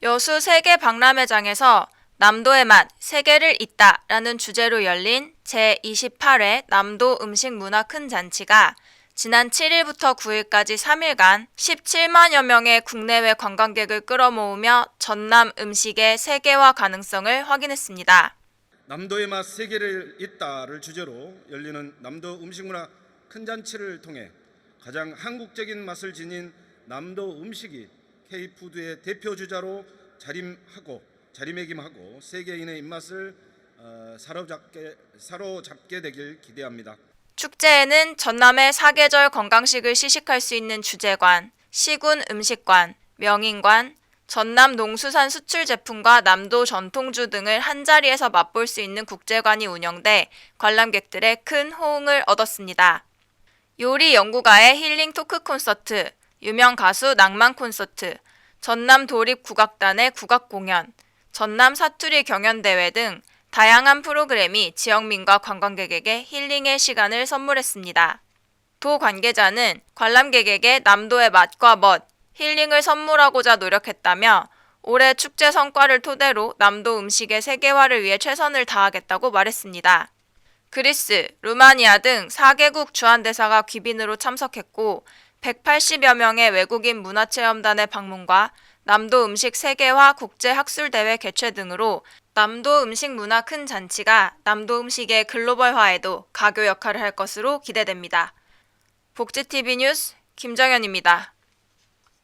여수 세계 박람회장에서 남도의 맛 세계를 잇다 라는 주제로 열린 제28회 남도 음식 문화 큰 잔치가 지난 7일부터 9일까지 3일간 17만여 명의 국내외 관광객을 끌어모으며 전남 음식의 세계화 가능성을 확인했습니다. 남도의 맛 세계를 잇다를 주제로 열리는 남도 음식 문화 큰 잔치를 통해 가장 한국적인 맛을 지닌 남도 음식이 K푸드의 대표 주자로 자림하고 자리매김하고 세계인의 입맛을 어, 사로잡게 사로잡게 되길 기대합니다. 축제에는 전남의 사계절 건강식을 시식할 수 있는 주제관, 시군 음식관, 명인관, 전남 농수산 수출 제품과 남도 전통주 등을 한자리에서 맛볼 수 있는 국제관이 운영돼 관람객들의 큰 호응을 얻었습니다. 요리 연구가의 힐링 토크 콘서트, 유명 가수 낭만 콘서트, 전남 도립 국악단의 국악 공연, 전남 사투리 경연대회 등 다양한 프로그램이 지역민과 관광객에게 힐링의 시간을 선물했습니다. 도 관계자는 관람객에게 남도의 맛과 멋, 힐링을 선물하고자 노력했다며 올해 축제 성과를 토대로 남도 음식의 세계화를 위해 최선을 다하겠다고 말했습니다. 그리스, 루마니아 등 4개국 주한대사가 귀빈으로 참석했고 180여 명의 외국인 문화체험단의 방문과 남도 음식 세계화 국제학술대회 개최 등으로 남도 음식 문화 큰 잔치가 남도 음식의 글로벌화에도 가교 역할을 할 것으로 기대됩니다. 복지TV 뉴스 김정현입니다.